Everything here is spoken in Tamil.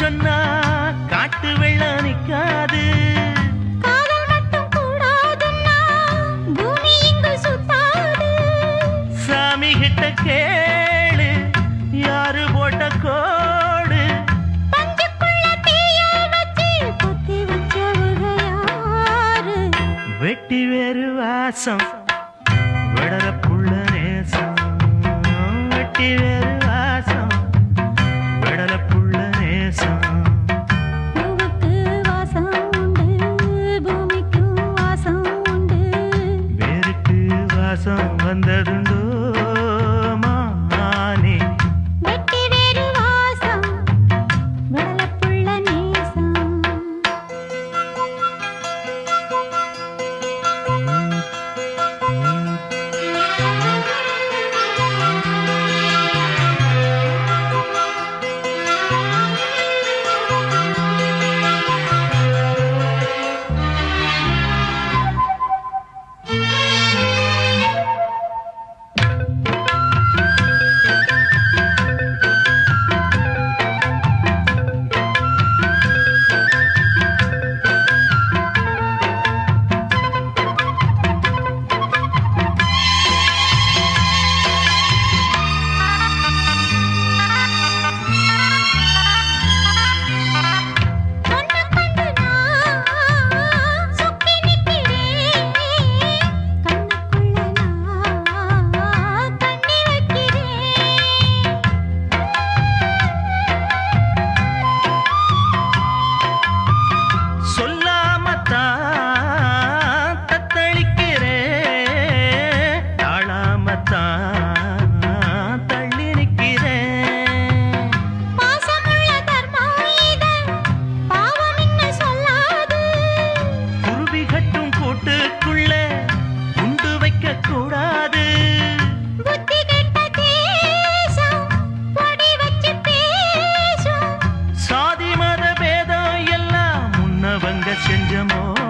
சொன்னா காட்டு வெள்ளம் நிக்காது. சாமி கிட்ட கேளு யாரு போட்ட கோடு? வெட்டி வேறு வாசம். செஞ்சமோ